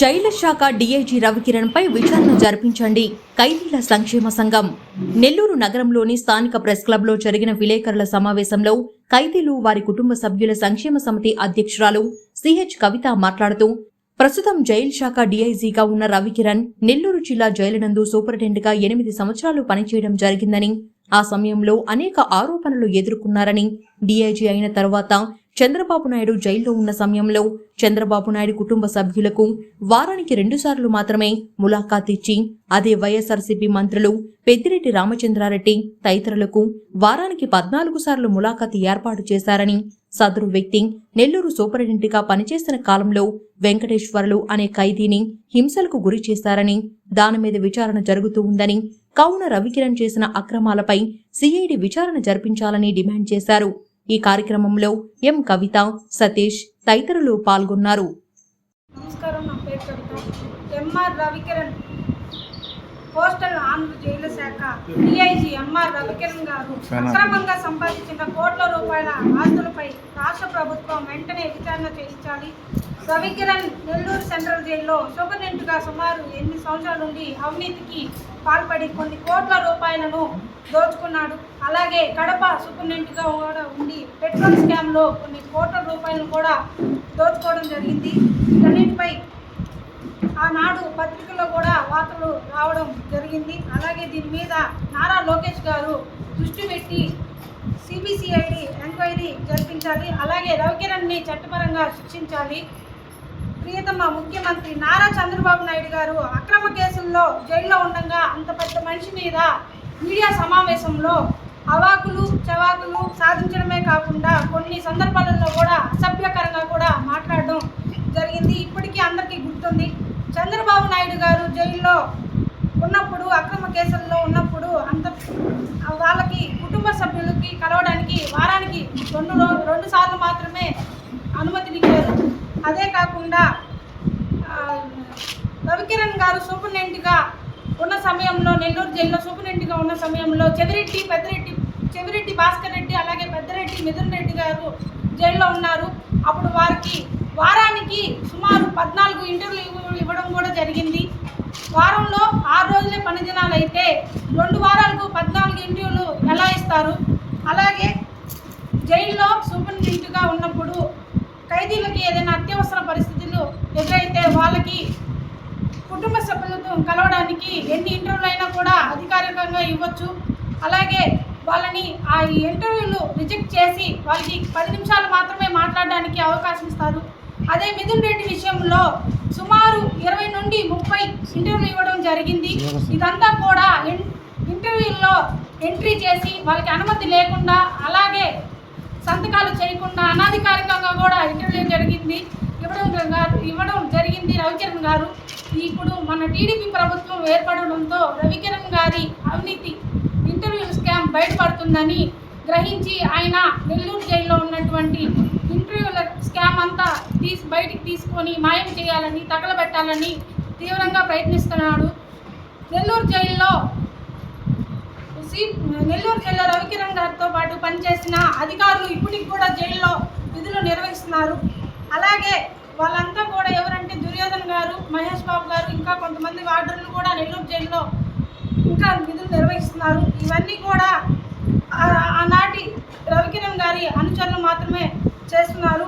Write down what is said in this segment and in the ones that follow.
జైళ్ళ శాఖ డీఐజీ రవికిరణ్ పై విచారణ జరిపించండి. ఖైదీల సంక్షేమ సంఘం. నెల్లూరు నగరంలోని స్థానిక ప్రెస్ క్లబ్లో జరిగిన విలేకరుల సమావేశంలో ఖైదీలు వారి కుటుంబ సభ్యుల సంక్షేమ సమితి అధ్యక్షురాలు సిహెచ్ కవిత మాట్లాడుతూ ప్రస్తుతం జైలు శాఖ డీఐజీగా ఉన్న రవికిరణ్ నెల్లూరు జిల్లా జైలునందు సూపరింటెండెంట్గా ఎనిమిది సంవత్సరాలు పనిచేయడం జరిగిందని ఆ సమయంలో అనేక ఆరోపణలు ఎదుర్కొన్నారని డీఐజీ అయిన తర్వాత చంద్రబాబు నాయుడు జైల్లో ఉన్న సమయంలో చంద్రబాబు నాయుడు కుటుంబ సభ్యులకు వారానికి రెండుసార్లు మాత్రమే ములాఖాత్ ఇచ్చి అదే వైఎస్ఆర్సీపీ మంత్రులు పెద్దిరెడ్డి రామచంద్రారెడ్డి తదితరులకు వారానికి పద్నాలుగు సార్లు ములాఖాత్ ఏర్పాటు చేశారని సదరు వ్యక్తి నెల్లూరు సూపరింటెండెంట్గా పనిచేసిన కాలంలో వెంకటేశ్వర్లు అనే ఖైదీని హింసలకు గురి చేశారని దాని మీద విచారణ జరుగుతూ ఉందని కావున రవికిరణ్ చేసిన అక్రమాలపై సిఐడి విచారణ జరిపించాలని డిమాండ్ చేశారు. ఈ కార్యక్రమంలో ఎం కవిత సతీష్ తదితరులు పాల్గొన్నారు. నమస్కారం నా పేరు Kavitha. M R Ravikiran. Postal Andhra jail శాఖ డిఐజీ ఎంఆర్ రవికిరణ్ గారు అక్రమంగా సంపాదించిన కోట్ల రూపాయల ఆస్తులపై రాష్ట్ర ప్రభుత్వం వెంటనే విచారణ చేయించాలి. రవికిరణ్ నెల్లూరు సెంట్రల్ జైల్లో సూపరింటెండెంట్గా సుమారు ఎనిమిది సంవత్సరాల నుండి అవినీతికి పాల్పడి కొన్ని కోట్ల రూపాయలను దోచుకున్నాడు. అలాగే కడప సూపరింటెండెంట్గా కూడా ఉండి పెట్రోల్ స్కామ్లో కొన్ని కోట్ల రూపాయలను కూడా దోచుకోవడం జరిగింది. వీటన్నిటిపై ఆనాడు పత్రికల్లో కూడా వార్తలు రావడం జరిగింది. అలాగే దీని మీద నారా లోకేష్ గారు దృష్టి పెట్టి సిబిసిఐడి ఎంక్వైరీ జరిపించాలి. అలాగే రవికిరణ్ని చట్టపరంగా శిక్షించాలి. ప్రియతమ ముఖ్యమంత్రి నారా చంద్రబాబు నాయుడు గారు అక్రమ కేసుల్లో జైల్లో ఉండగా అంత పెద్ద మనిషి మీద మీడియా సమావేశంలో అవాకులు చవాకులు సాధించడమే కాకుండా కొన్ని సందర్భాలలో కూడా అసభ్యకరంగా కూడా మాట్లాడడం జరిగింది ఇప్పటికీ అందరికీ గుర్తుంది చంద్రబాబు నాయుడు గారు జైల్లో ఉన్నప్పుడు అక్రమ కేసుల్లో ఉన్నప్పుడు అంత వాళ్ళకి కుటుంబ సభ్యులకి కలవడానికి వారానికి రెండు రో రెండు సార్లు మాత్రమే అనుమతినిచ్చారు అదే కాకుండా రవికిరణ్ గారు సూపరింటెండెంట్గా ఉన్న సమయంలో నెల్లూరు జైల్లో సూపరింటెండెంట్గా ఉన్న సమయంలో చెవిరెడ్డి పెద్దరెడ్డి చెవిరెడ్డి భాస్కర్ రెడ్డి అలాగే పెద్దరెడ్డి మిథున్ రెడ్డి గారు జైల్లో ఉన్నారు. అప్పుడు వారికి వారానికి సుమారు పద్నాలుగు ఇంటర్వ్యూలు ఇవ్వడం కూడా జరిగింది. వారంలో ఆరు రోజులే పని దినాలు అయితే రెండు వారాలకు పద్నాలుగు ఇంటర్వ్యూలు ఎలా ఇస్తారు? అలాగే జైల్లో సూపరింటెండెంట్గా ఉన్నప్పుడు ఖైదీలకి ఏదైనా అత్యవసర పరిస్థితులు ఎదురైతే వాళ్ళకి కుటుంబ సభ్యులతో కలవడానికి ఎన్ని ఇంటర్వ్యూలు అయినా కూడా అధికారికంగా ఇవ్వచ్చు. అలాగే వాళ్ళని ఆ ఇంటర్వ్యూలు రిజెక్ట్ చేసి వాళ్ళకి పది నిమిషాలు మాత్రమే మాట్లాడడానికి అవకాశం ఇస్తారు. అదే మిథున్ రెడ్డి విషయంలో సుమారు ఇరవై నుండి ముప్పై ఇంటర్వ్యూలు ఇవ్వడం జరిగింది. ఇదంతా కూడా ఇన్- ఇంటర్వ్యూల్లో ఎంట్రీ చేసి వాళ్ళకి అనుమతి లేకుండా అలాగే సంతకాలు చేయకుండా అనాధికారికంగా కూడా ఇంటర్వ్యూ జరిగింది ఇవ్వడం జరిగింది రవికిరణ్ గారు. ఇప్పుడు మన టీడీపీ ప్రభుత్వం ఏర్పడడంతో రవికిరణ్ గారి అవినీతి ఇంటర్వ్యూ స్కామ్ బయటపడుతుందని గ్రహించి ఆయన నెల్లూరు జైల్లో ఉన్నటువంటి ఇంటర్వ్యూల స్కామ్ అంతా తీసి బయటికి తీసుకొని మాయం చేయాలని తగలబెట్టాలని తీవ్రంగా ప్రయత్నిస్తున్నాడు. నెల్లూరు జైల్లో సి నెల్లూరు జిల్లా రవికిరణ్ గారితో పాటు పనిచేసిన అధికారులు ఇప్పటికి కూడా జైల్లో విధులు నిర్వహిస్తున్నారు. అలాగే వాళ్ళంతా కూడా ఎవరంటే దుర్యోధన్ గారు మహేష్ బాబు గారు ఇంకా కొంతమంది వార్డర్లు కూడా నెల్లూరు జైల్లో ఇంకా విధులు నిర్వహిస్తున్నారు. ఇవన్నీ కూడా ఆనాటి రవికిరణ్ గారి అనుచరులు మాత్రమే చేస్తున్నారు.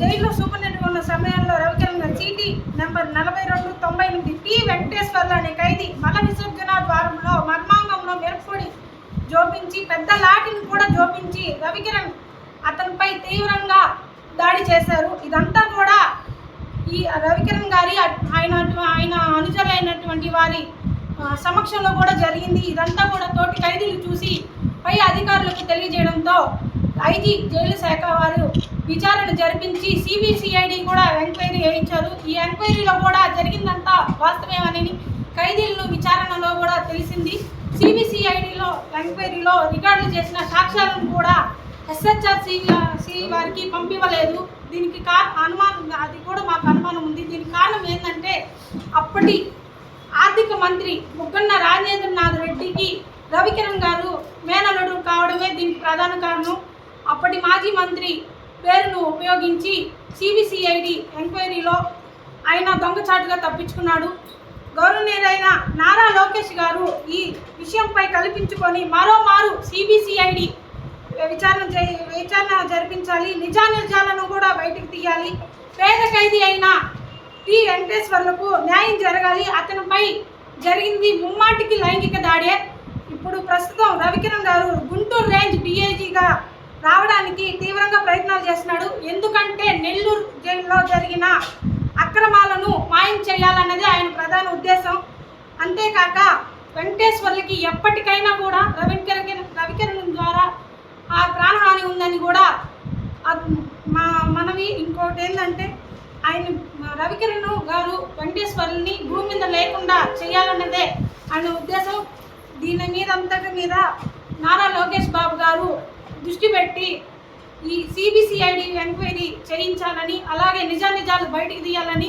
జైల్లో సూపరింటెండెంట్ ఉన్న సమయంలో రవికిరణ్ గారి చీటీ నెంబర్ నలభై రెండు తొంభై ఎనిమిది టి వెంకటేశ్వర్లు అనే ఖైదీ మల విసర్జన ద్వారంలో మర్మాంగంలో మెరుపుడి జోపించి పెద్ద లాఠీని కూడా జోపించి రవికిరణ్ అతనిపై తీవ్రంగా దాడి చేశారు. ఇదంతా కూడా ఈ రవికిరణ్ గారి ఆయన ఆయన అనుచరులైనటువంటి వారి సమక్షంలో కూడా జరిగింది. ఇదంతా కూడా తోటి ఖైదీలు చూసి పై అధికారులకు తెలియజేయడంతో ఐజీ జైలు శాఖ వారు విచారణ జరిపించి సిబిసిఐడి కూడా ఎంక్వైరీ వేయించారు ఈ ఎంక్వైరీలో కూడా జరిగిందంతా వాస్తవేమని ఖైదీలను విచారణలో కూడా తెలిసింది. సిబిసిఐడిలో ఎంక్వైరీలో రికార్డులు చేసిన సాక్ష్యాలను కూడా ఎస్హెచ్ఆర్ సి వారికి పంపివ్వలేదు. దీనికి కా అనుమానం అది కూడా మాకు అనుమానం ఉంది. దీనికి కారణం ఏంటంటే అప్పటి ఆర్థిక మంత్రి ముగ్గన్న రాజేంద్రనాథ్ రెడ్డికి రవికిరణ్ గారు మేనలుడు కావడమే దీనికి ప్రధాన కారణం. అప్పటి మాజీ మంత్రి పేరును ఉపయోగించి సిబిసిఐడి ఎంక్వైరీలో ఆయన దొంగచాటుగా తప్పించుకున్నాడు. గౌరవనీయులైన నారా లోకేష్ గారు ఈ విషయంపై కల్పించుకొని మరోమారు సిబిసిఐడి విచారణ విచారణ జరిపించాలి నిజానిజాలను కూడా బయటకు తీయాలి. పేద ఖైదీ అయిన టి వెంకటేశ్వర్లకు న్యాయం జరగాలి. అతనిపై జరిగింది ముమ్మాటికి లైంగిక దాడే. ఇప్పుడు ప్రస్తుతం రవికిరణ్ గారు గుంటూరు రేంజ్ డిఐజీగా రావడానికి తీవ్రంగా ప్రయత్నాలు చేస్తున్నాడు. ఎందుకంటే నెల్లూరు జైల్లో జరిగిన అక్రమాలను మాయం చేయాలన్నదే ఆయన ప్రధాన ఉద్దేశం. అంతేకాక వెంకటేశ్వర్లకి ఎప్పటికైనా కూడా రవికిరణ్ రవికిరణ్ ద్వారా ఆ ప్రాణహాని ఉందని కూడా మా మనవి ఇంకోటి ఏంటంటే ఆయన రవికిరణ్ గారు వెంకటేశ్వర్ని భూమి మీద లేకుండా చేయాలన్నదే ఆయన ఉద్దేశం. దీని మీద అంతటి మీద నారా లోకేష్ బాబు గారు దృష్టి పెట్టి ఈ సిబిసిఐడి ఎంక్వైరీ చేయించాలని అలాగే నిజానిజాలు బయటికి తీయాలని